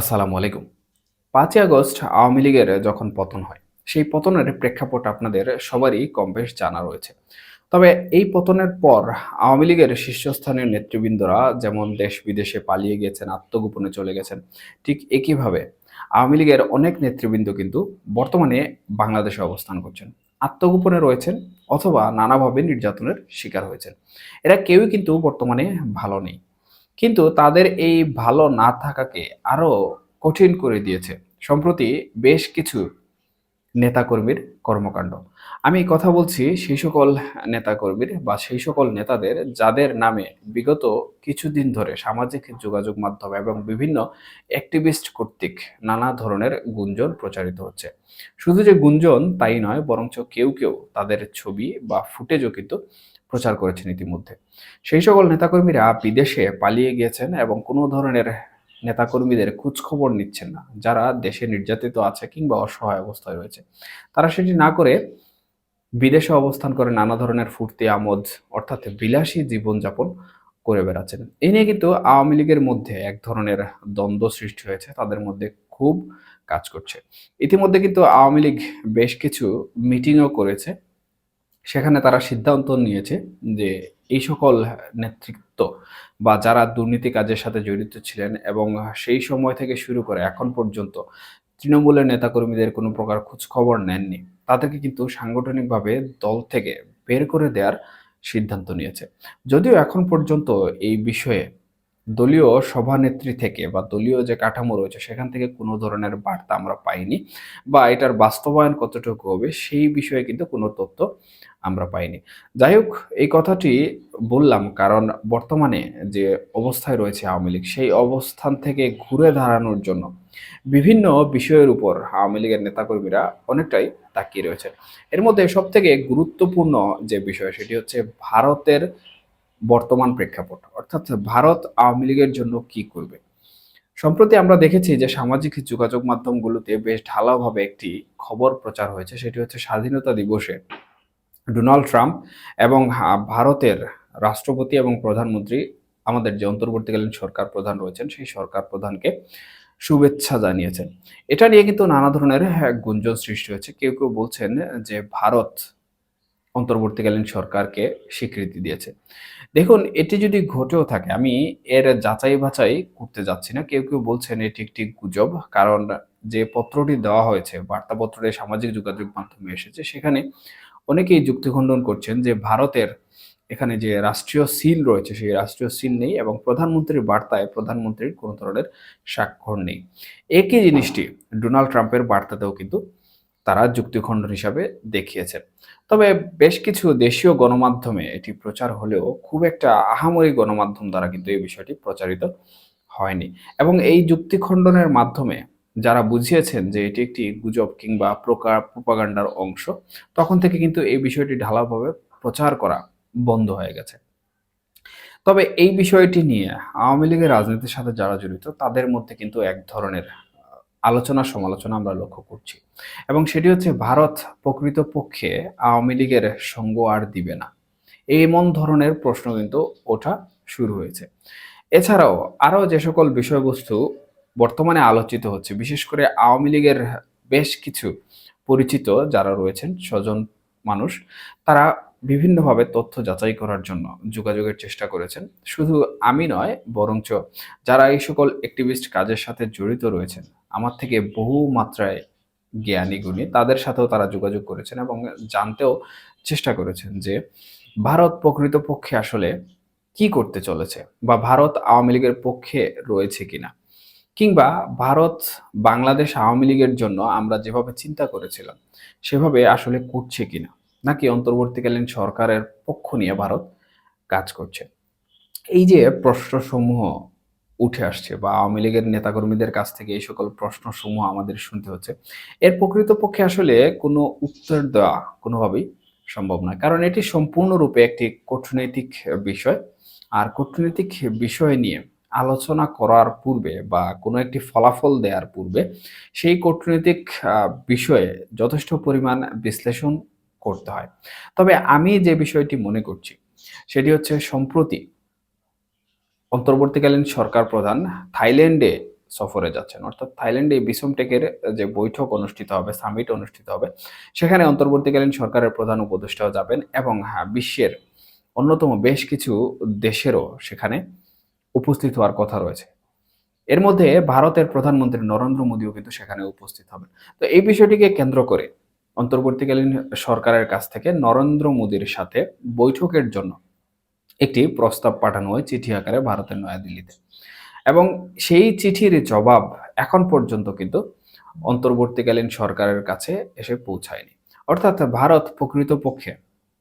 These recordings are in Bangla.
আসসালামু আলাইকুম। পাঁচই আগস্ট আওয়ামী লীগের যখন পতন হয়, সেই পতনের প্রেক্ষাপট আপনাদের সবারই কম বেশ জানা রয়েছে। তবে এই পতনের পর আওয়ামী লীগের শীর্ষস্থানীয় নেতৃবৃন্দরা যেমন দেশ বিদেশে পালিয়ে গিয়েছেন আত্মগোপনে চলে গেছেন, ঠিক একইভাবে আওয়ামী লীগের অনেক নেতৃবৃন্দ কিন্তু বর্তমানে বাংলাদেশে অবস্থান করছেন। আত্মগোপনে রয়েছেন অথবা নানাভাবে নির্যাতনের শিকার হয়েছেন। এরা কেউই কিন্তু বর্তমানে ভালো নেই। কিন্তু তাদের এই ভালো না থাকাকে আরও কঠিন করে দিয়েছে, সম্প্রতি বেশ কিছু নেতাকর্মীর কর্মকাণ্ড। আমি কথা বলছি সেই সকল নেতাকর্মীর বা সেই সকল নেতাদের যাদের নামে বিগত কিছুদিন ধরে সামাজিক যোগাযোগ মাধ্যম এবং বিভিন্ন অ্যাক্টিভিস্ট কর্তৃক নানা ধরনের গুঞ্জন প্রচারিত হচ্ছে। শুধু যে গুঞ্জন তাই নয়, বরঞ্চ কেউ কেউ তাদের ছবি বা ফুটেজও কিন্তু প্রচার করেছেন ইতিমধ্যে। সেই সকল নেতাকর্মীরা বিদেশে পালিয়ে গিয়েছেন এবং কোনো ধরনের নেতাকর্মীদের খোঁজখবর নিচ্ছেন না। যারা দেশে নির্যাতিত আছে কিংবা অসহায় অবস্থায় রয়েছে, তারা সেটি না করে বিদেশে অবস্থান করে নানা ধরনের ফুর্তি, আমোদ, অর্থাৎ বিলাসী জীবনযাপন করে বেড়াচ্ছেন। এই নিয়ে কিন্তু আওয়ামী লীগের মধ্যে এক ধরনের দ্বন্দ্ব সৃষ্টি হয়েছে, তাদের মধ্যে খুব কাজ করছে। ইতিমধ্যে কিন্তু আওয়ামী লীগ বেশ কিছু মিটিংও করেছে। সেখানে তারা সিদ্ধান্ত নিয়েছে যে এই সকল নেতৃত্ব বা যারা দুর্নীতি কাজের সাথে জড়িত ছিলেন এবং সেই সময় থেকে শুরু করে এখন পর্যন্ত তৃণমূলের নেতাকর্মীদের কোনো প্রকার খোঁজ খবর নেননি, তাদেরকে কিন্তু সাংগঠনিকভাবে দল থেকে বের করে দেওয়ার সিদ্ধান্ত নিয়েছে। যদিও এখন পর্যন্ত এই বিষয়ে দলীয় সভানেত্রী থেকে বা দলীয় যে কাঠামো রয়েছে, সেখান থেকে কোনো ধরনের বার্তা আমরা পাইনি বা এটার বাস্তবায়ন কতটুকু হবে, সেই বিষয়ে কিন্তু কোনো তথ্য আমরা পাইনি। যাই হোক, এই কথাটি বললাম কারণ বর্তমানে যে অবস্থায় রয়েছে আওয়ামী লীগ, সেই অবস্থান থেকে ঘুরে দাঁড়ানোর জন্য বিভিন্ন বিষয়ের উপর আওয়ামী লীগের নেতাকর্মীরা অনেকটাই তাকিয়ে রয়েছে। এর মধ্যে সব থেকে গুরুত্বপূর্ণ যে বিষয়, সেটি হচ্ছে ভারতের বর্তমান প্রেক্ষাপট। অর্থাৎ ভারত আওয়ামী লীগের জন্য কি করবে? সম্প্রতি আমরা দেখেছি যে সামাজিক যোগাযোগ মাধ্যমগুলোতে বেশ ঢালাওভাবে একটি খবর প্রচার হয়েছে সেটি হচ্ছে স্বাধীনতা দিবসে। ডোনাল্ড ট্রাম্প এবং ভারতের রাষ্ট্রপতি এবং প্রধানমন্ত্রী আমাদের যে অন্তর্বর্তীকালীন সরকার প্রধান রয়েছেন সেই সরকার প্রধানকে শুভেচ্ছা জানিয়েছেন। এটা নিয়ে কিন্তু নানা ধরনের হ্যাঁ, গুঞ্জন সৃষ্টি হয়েছে। কেউ কেউ বলছেন যে ভারত অন্তর্বর্তীকালীন সরকারকে স্বীকৃতি দিয়েছে। দেখুন, এটি যদি ঘটেও থাকে, আমি এর যাচাই বাছাই করতে যাচ্ছি না। কেউ কেউ বলছেন এটি একটি গুজব, কারণ যে পত্রটি দেওয়া হয়েছে, বার্তাপত্রে সামাজিক যোগাযোগ মাধ্যমে এসেছে, সেখানে অনেকেই যুক্তি খণ্ডন করছেন যে ভারতের এখানে যে রাষ্ট্রীয় সিল রয়েছে, সেই রাষ্ট্রীয় সিল নেই এবং প্রধানমন্ত্রীর বার্তায় প্রধানমন্ত্রীর কোনো ধরনের স্বাক্ষর নেই। একই জিনিসটি ডোনাল্ড ট্রাম্পের বার্তাতেও কিন্তু তারা যুক্তি খণ্ডন হিসাবে দেখিয়েছেন তবে বেশ কিছু দেশীয় গণমাধ্যমে এটি প্রচার হলেও খুব একটা আহামরি গণমাধ্যম দ্বারা কিন্তু এই বিষয়টি প্রচারিত হয়নি। এবং এই যুক্তি খণ্ডনের মাধ্যমে যারা বুঝিয়েছেন যে এটি একটি গুজব কিংবা প্রকার প্রোপাগান্ডার অংশ, তখন থেকে কিন্তু এই বিষয়টি ঢালাওভাবে প্রচার করা বন্ধ হয়ে গেছে। তবে এই বিষয়টি নিয়ে আওয়ামী লীগের রাজনীতির সাথে যারা জড়িত, তাদের মধ্যে কিন্তু এক ধরনের আলোচনা সমালোচনা আমরা লক্ষ্য করছি। এবং সেটি হচ্ছে ভারত প্রকৃতপক্ষে আওয়ামী লীগের সঙ্গ আর দিবে না। এমন ধরনের প্রশ্ন কিন্তু ওঠা শুরু হয়েছে। এছাড়াও আরও যে সকল বিষয়বস্তু বর্তমানে আলোচিত হচ্ছে, বিশেষ করে আওয়ামী লীগের বেশ কিছু পরিচিত যারা রয়েছেন, স্বজন মানুষ, তারা বিভিন্নভাবে তথ্য যাচাই করার জন্য যোগাযোগের চেষ্টা করেছেন। শুধু আমি নয়, বরঞ্চ যারা এই সকল অ্যাক্টিভিস্ট কাজের সাথে জড়িত রয়েছেন আমার থেকে বহু মাত্রায় জ্ঞানী, গুণী, তাদের সাথেও তারা যোগাযোগ করেছেন এবং জানতেও চেষ্টা করেছেন যে ভারত প্রকৃতপক্ষে আসলে কি করতে চলেছে বা ভারত আওয়ামী লীগের পক্ষে রয়েছে কিনা। কিংবা ভারত বাংলাদেশ আওয়ামী লীগের জন্য আমরা যেভাবে চিন্তা করেছিলাম, সেভাবে আসলে করছে কিনা? নাকি অন্তর্বর্তীকালীন সরকারের পক্ষ নিয়ে ভারত কাজ করছে? এই যে প্রশ্নসমূহ উঠে আসছে বা আওয়ামী লীগের নেতাকর্মীদের কাছ থেকে এই সকল প্রশ্নসমূহ আমাদের শুনতে হচ্ছে। এর প্রকৃতপক্ষে আসলে কোনো উত্তর দেওয়া কোনোভাবেই সম্ভব নয়। কারণ এটি সম্পূর্ণরূপে একটি কূটনৈতিক বিষয়। আর কূটনৈতিক বিষয় নিয়ে আলোচনা করার পূর্বে বা কোনো একটি ফলাফল দেওয়ার পূর্বে সেই কূটনৈতিক বিষয়ে যথেষ্ট পরিমাণ বিশ্লেষণ করতে হয়। তবে আমি যে বিষয়টি মনে করছি, সেটি হচ্ছে সম্প্রতি অন্তর্বর্তীকালীন সরকার প্রধান থাইল্যান্ডে সফরে যাচ্ছেন। অর্থাৎ থাইল্যান্ডে বিসমটেকের যে বৈঠক অনুষ্ঠিত হবে সামিট অনুষ্ঠিত হবে সেখানে অন্তর্বর্তীকালীন সরকারের প্রধান উপদেষ্টাও যাবেন এবং হ্যাঁ, বিশ্বের অন্যতম বেশ কিছু দেশেরও সেখানে উপস্থিত হওয়ার কথা রয়েছে। এর মধ্যে ভারতের প্রধানমন্ত্রী নরেন্দ্র মোদীও কিন্তু সেখানে উপস্থিত হবেন। তো এই বিষয়টিকে কেন্দ্র করে অন্তর্বর্তীকালীন সরকারের কাছ থেকে নরেন্দ্র মোদীর সাথে বৈঠকের জন্য একটি প্রস্তাব পাঠানো হয় চিঠি আকারে ভারতের নয়াদিল্লিতে। এবং সেই চিঠির জবাব এখন পর্যন্ত কিন্তু অন্তর্বর্তীকালীন সরকারের কাছে এসে পৌঁছায়নি। অর্থাৎ ভারত প্রকৃতপক্ষে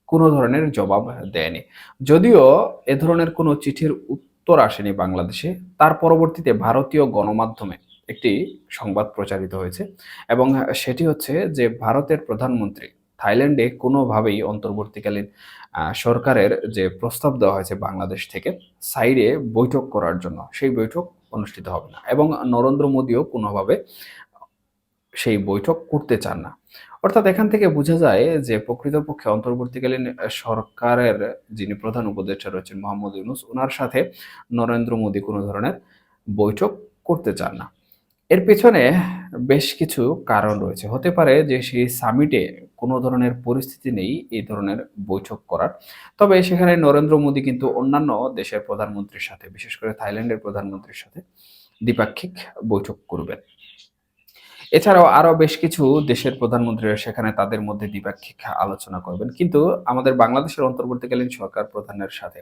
কোনো ধরনের জবাব দেয়নি। যদিও এ ধরনের কোনো চিঠির উত্তর আসেনি বাংলাদেশে, তার পরবর্তীতে ভারতীয় গণমাধ্যমে একটি সংবাদ প্রচারিত হয়েছে এবং সেটি হচ্ছে যে ভারতের প্রধানমন্ত্রী থাইল্যান্ডে কোনোভাবেই অন্তর্বর্তীকালীন সরকারের যে প্রস্তাব দেওয়া হয়েছে বাংলাদেশ থেকে, সাইডে বৈঠক করার জন্য, সেই বৈঠক অনুষ্ঠিত হবে না। এবং নরেন্দ্র মোদীও কোনোভাবে সেই বৈঠক করতে চান না। অর্থাৎ এখান থেকে বোঝা যায় যে, প্রকৃতপক্ষে অন্তর্বর্তীকালীন সরকারের যিনি প্রধান উপদেষ্টা রয়েছেন মোহাম্মদ ইউনুস ওনার সাথে নরেন্দ্র মোদী কোনো ধরনের বৈঠক করতে চান না। এর পেছনে বেশ কিছু কারণ রয়েছে। হতে পারে যে, সেই সামিটে কোনো ধরনের পরিস্থিতি নেই এই ধরনের বৈঠক করার। তবে সেখানে নরেন্দ্র মোদী কিন্তু অন্যান্য দেশের প্রধানমন্ত্রীর সাথে, বিশেষ করে থাইল্যান্ডের প্রধানমন্ত্রীর সাথে দ্বিপাক্ষিক বৈঠক করবেন। এছাড়াও আরও বেশ কিছু দেশের প্রধানমন্ত্রীরা সেখানে তাদের মধ্যে দ্বিপাক্ষিক আলোচনা করবেন। কিন্তু আমাদের বাংলাদেশের অন্তর্বর্তীকালীন সরকার প্রধানের সাথে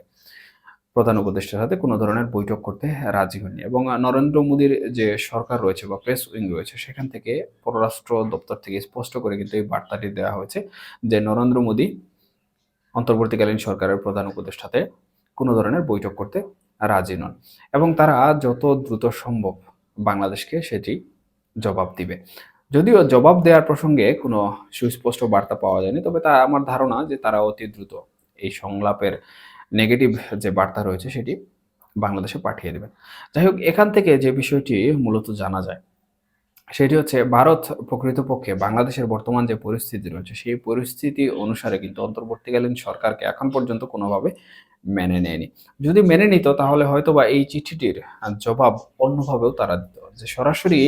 প্রধান উপদেষ্টার সাথে কোনো ধরনের বৈঠক করতে রাজি হয়নি এবং নরেন্দ্র মোদীর যে সরকার রয়েছে বা প্রেস উইং রয়েছে, সেখান থেকে পররাষ্ট্র দপ্তর থেকে স্পষ্ট করে কিন্তু এই বার্তাটি দেওয়া হয়েছে যে নরেন্দ্র মোদী অন্তর্বর্তীকালীন সরকারের প্রধান উপদেষ্টাতে কোনো ধরনের বৈঠক করতে রাজি নন এবং তারা যত দ্রুত সম্ভব বাংলাদেশকে সেটি জবাব দিবে। যদিও জবাব দেওয়ার প্রসঙ্গে কোনো সুস্পষ্ট বার্তা পাওয়া যায়নি, তবে তা আমার ধারণা যে তারা অতি দ্রুত এই সংলাপের নেগেটিভ যে বার্তা রয়েছে সেটি বাংলাদেশে পাঠিয়ে দেবেন। যাই হোক, এখান থেকে যে বিষয়টি মূলত জানা যায়, সেটি হচ্ছে ভারত প্রকৃতপক্ষে বাংলাদেশের বর্তমান যে পরিস্থিতি রয়েছে, সেই পরিস্থিতি অনুসারে কিন্তু অন্তর্বর্তীকালীন সরকারকে এখন পর্যন্ত কোনোভাবে মেনে নেয়নি। যদি মেনে নিত, তাহলে হয়তো বা এই চিঠিটির জবাব অন্যভাবেও তারা দিত। যে সরাসরি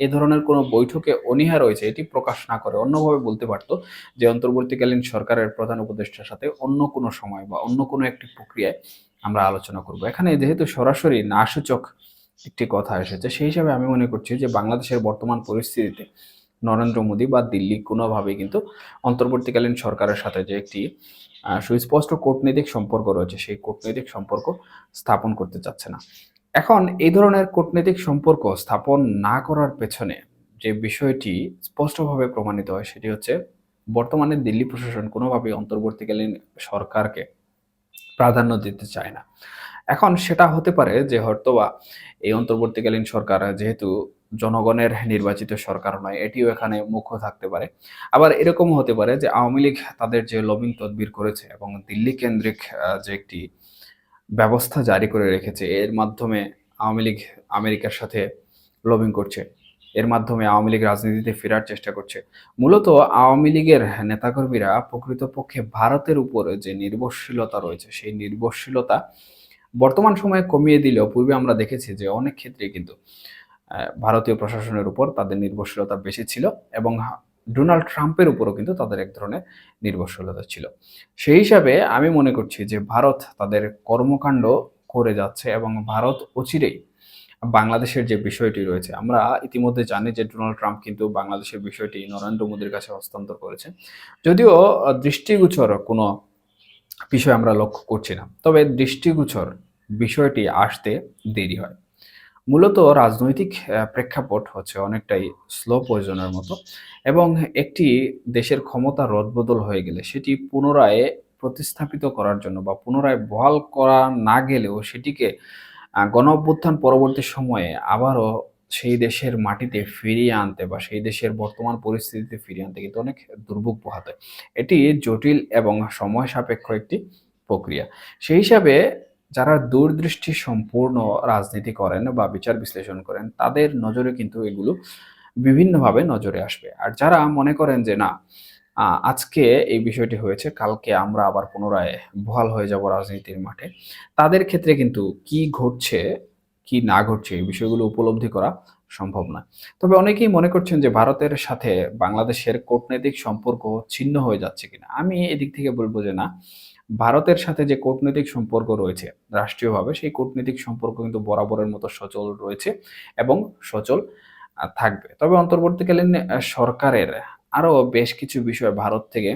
এ ধরনের কোনো বৈঠকে অনীহা রয়েছে, এটি প্রকাশ না করে। অন্যভাবে বলতে পারতো যে, অন্তর্বর্তীকালীন সরকারের প্রধান উপদেষ্টার সাথে অন্য কোনো সময় বা অন্য কোনো একটি প্রক্রিয়ায় আমরা আলোচনা করব। এখানে যেহেতু সরাসরি না সূচক একটি কথা এসেছে, সেই হিসাবে আমি মনে করছি যে, বাংলাদেশের বর্তমান পরিস্থিতিতে নরেন্দ্র মোদী বা দিল্লি কোনোভাবেই কিন্তু অন্তর্বর্তীকালীন সরকারের সাথে যে একটি সুস্পষ্ট কূটনৈতিক সম্পর্ক রয়েছে, সেই কূটনৈতিক সম্পর্ক স্থাপন করতে চাচ্ছে না। এখন এই ধরনের কূটনৈতিক সম্পর্ক স্থাপন না করার পেছনে যে বিষয়টি স্পষ্টভাবে প্রমাণিত হয়, সেটি হচ্ছে বর্তমানে দিল্লি প্রশাসন কোনোভাবেই অন্তর্বর্তীকালীন সরকারকে প্রাধান্য দিতে চায় না। এখন সেটা হতে পারে যে হয়তোবা এই অন্তর্বর্তীকালীন সরকার যেহেতু জনগণের নির্বাচিত সরকার নয়, এটিও এখানে মুখ্য থাকতে পারে। আবার এরকম হতে পারে যে আওয়ামী লীগ তাদের যে লবিং তদবির করেছে এবং দিল্লি কেন্দ্রিক যে একটি ব্যবস্থা জারি করে রেখেছে, এর মাধ্যমে আওয়ামী লীগ আমেরিকার সাথে লবিং করছে। এর মাধ্যমে আওয়ামী লীগ রাজনীতিতে ফেরার চেষ্টা করছে। মূলত আওয়ামী লীগের নেতাকর্মীরা প্রকৃতপক্ষে ভারতের উপর যে নির্ভরশীলতা রয়েছে, সেই নির্ভরশীলতা বর্তমান সময়ে কমিয়ে দিলেও পূর্বে আমরা দেখেছি যে অনেক ক্ষেত্রে কিন্তু ভারতীয় প্রশাসনের উপর তাদের নির্ভরশীলতা বেশি ছিল এবং ডোনাল্ড ট্রাম্পের উপরও কিন্তু তাদের এক ধরনের নির্ভরশীলতা ছিল। সেই হিসাবে আমি মনে করছি যে ভারত তাদের কর্মকাণ্ড করে যাচ্ছে এবং ভারত অচিরেই বাংলাদেশের যে বিষয়টি রয়েছে, আমরা ইতিমধ্যে জানি যে ডোনাল্ড ট্রাম্প কিন্তু বাংলাদেশের বিষয়টি নরেন্দ্র মোদীর কাছে হস্তান্তর করেছে। যদিও দৃষ্টিগোচর কোনো বিষয় আমরা লক্ষ্য করছি না, তবে দৃষ্টিগোচর বিষয়টি আসতে দেরি হয়। মূলত রাজনৈতিক প্রেক্ষাপট হচ্ছে অনেকটাই স্লো পয়জনের মতো এবং একটি দেশের ক্ষমতা রদবদল হয়ে গেলে সেটি পুনরায় প্রতিস্থাপিত করার জন্য বা পুনরায় বহাল করা না গেলেও সেটিকে গণ অভ্যুত্থান পরবর্তী সময়ে আবারও সেই দেশের মাটিতে ফিরিয়ে আনতে বা সেই দেশের বর্তমান পরিস্থিতিতে ফিরিয়ে আনতে কিন্তু অনেক দুর্ভোগ পোহাতে এটি জটিল এবং সময় সাপেক্ষ একটি প্রক্রিয়া। সেই হিসাবে যারা দূরদৃষ্টি সম্পূর্ণ রাজনীতি করেন বা বিচার বিশ্লেষণ করেন, তাদের নজরে কিন্তু এগুলো বিভিন্নভাবে নজরে আসবে। আর যারা মনে করেন যে না আজকে এই বিষয়টি হয়েছে, কালকে আমরা আবার পুনরায় বহাল হয়ে যাব রাজনীতির মাঠে। তাদের ক্ষেত্রে কিন্তু কি ঘটছে, কি না ঘটছে, এই বিষয়গুলো উপলব্ধি করা সম্ভব না তবে অনেকেই মনে করছেন যে ভারতের সাথে বাংলাদেশের কূটনৈতিক সম্পর্ক ছিন্ন হয়ে যাচ্ছে কিনা। আমি এদিক থেকে বলব যে না, ভারতের সাথে যে কূটনৈতিক সম্পর্ক রয়েছে, রাষ্ট্রীয়ভাবে সেই কূটনৈতিক সম্পর্ক কিন্তু বরাবরের মতো সচল রয়েছে এবং সচল থাকবে। তবে অন্তর্বর্তীকালীন সরকারের আরও বেশ কিছু বিষয় ভারত থেকে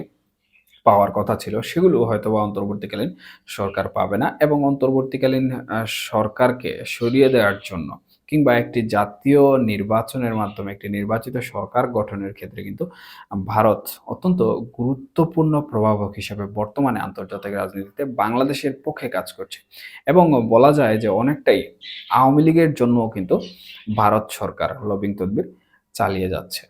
পাওয়ার কথা ছিল, সেগুলো হয়তো বা অন্তর্বর্তীকালীন সরকার পাবে না এবং অন্তর্বর্তীকালীন সরকারকে সরিয়ে দেওয়ার জন্য কিংবা একটি জাতীয় নির্বাচনের মাধ্যমে একটি নির্বাচিত সরকার গঠনের ক্ষেত্রে কিন্তু ভারত অত্যন্ত গুরুত্বপূর্ণ প্রভাবক হিসেবে বর্তমানে আন্তর্জাতিক রাজনীতিতে বাংলাদেশের পক্ষে কাজ করছে। এবং বলা যায় যে অনেকটাই আওয়ামী লীগের জন্যও কিন্তু ভারত সরকার লবিং তদবির চালিয়ে যাচ্ছে।